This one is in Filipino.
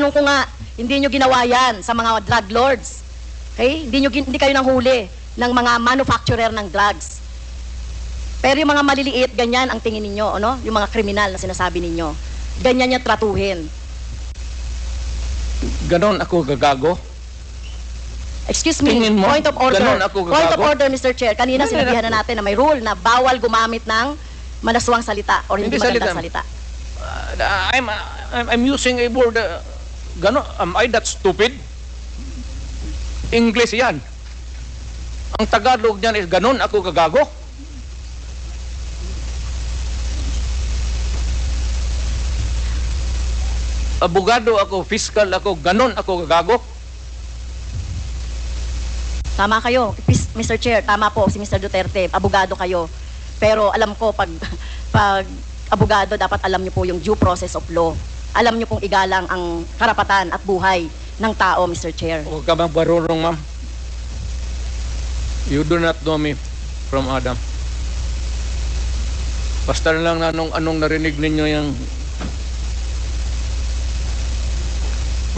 tinatanong ko nga, hindi nyo ginawa yan sa mga drug lords. Okay? Hindi, nyo, hindi kayo nang huli ng mga manufacturer ng drugs. Pero yung mga maliliit, ganyan ang tingin ninyo, ano? Yung mga kriminal na sinasabi ninyo. Ganyan niya tratuhin. Ganon ako gagago. Excuse me, Tingin mo, point of order. ganon ako Point of gagago? order, Mr. Chair. Kanina Hindi sinabihan na natin na may rule na bawal gumamit ng manaswang salita or hindi, Hindi magandang salita. salita. Uh, I'm, I'm I'm using a word. Uh, ganon, am I that stupid? English yan. Ang Tagalog niyan is ganon ako gagago. Abogado ako, fiscal ako, ganon ako gagago. Tama kayo, Mr. Chair, tama po si Mr. Duterte, abogado kayo. Pero alam ko, pag, pag abogado, dapat alam niyo po yung due process of law. Alam niyo pong igalang ang karapatan at buhay ng tao, Mr. Chair. Huwag ka bang barurong, ma'am. You do not know me from Adam. Basta lang na anong, anong narinig ninyo yung